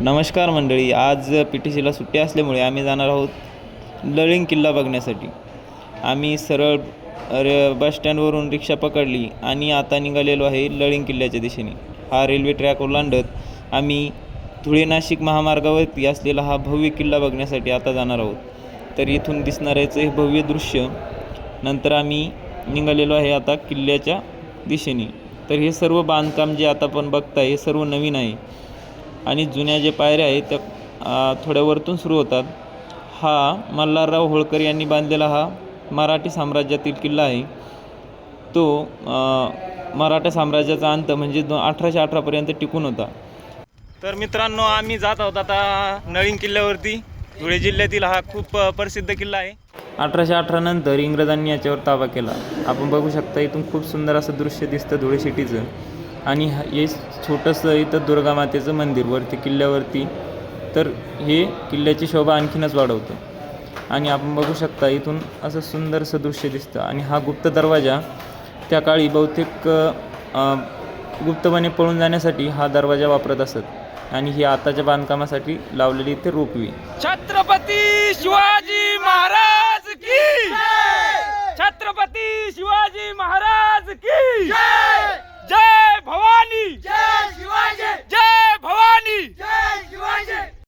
नमस्कार मंडळी आज पी टी सीला सुट्टी असल्यामुळे आम्ही जाणार आहोत लळिंग किल्ला बघण्यासाठी. आम्ही सरळ र बसस्टँडवरून रिक्षा पकडली आणि आता निघालेलो आहे लळिंग किल्ल्याच्या दिशेने. हा रेल्वे ट्रॅक ओलांडत आम्ही धुळे नाशिक महामार्गावरती असलेला हा भव्य किल्ला बघण्यासाठी आता जाणार आहोत. तर इथून दिसणाऱ्याचं हे भव्य दृश्य. नंतर आम्ही निघालेलो आहे आता किल्ल्याच्या दिशेने. तर हे सर्व बांधकाम जे आता आपण बघताय हे सर्व नवीन आहे. आणि जुन्या जे पायऱ्या आहेत त्या थोड्या वरतून सुरू होतात. हा मल्हारराव होळकर यांनी बांधलेला हा मराठी साम्राज्यातील किल्ला आहे. तो मराठा साम्राज्याचा अंत म्हणजे दो अठराशे अठरापर्यंत टिकून होता. तर मित्रांनो आम्ही जात आहोत आता नळीन किल्ल्यावरती. धुळे जिल्ह्यातील हा खूप प्रसिद्ध किल्ला आहे. अठराशे अठरा नंतर इंग्रजांनी याच्यावर ताबा केला. आपण बघू शकता इथून खूप सुंदर असं दृश्य दिसतं धुळे सिटीचं. आणि हा- हे छोटंसं इथं दुर्गा मातेचं मंदिर वरती किल्ल्यावरती. तर हे किल्ल्याची शोभा आणखीनच वाढवतं. आणि आपण बघू शकता इथून असं सुंदरसं दृश्य दिसतं. आणि हा गुप्त दरवाजा त्या काळी बहुतेक गुप्तपणे पळून जाण्यासाठी हा दरवाजा वापरत असत. आणि ही आताच्या बांधकामासाठी लावलेली इथे रोपवी. छत्रपती शिवाजी महाराज की छत्रपती शिवाजी महाराज की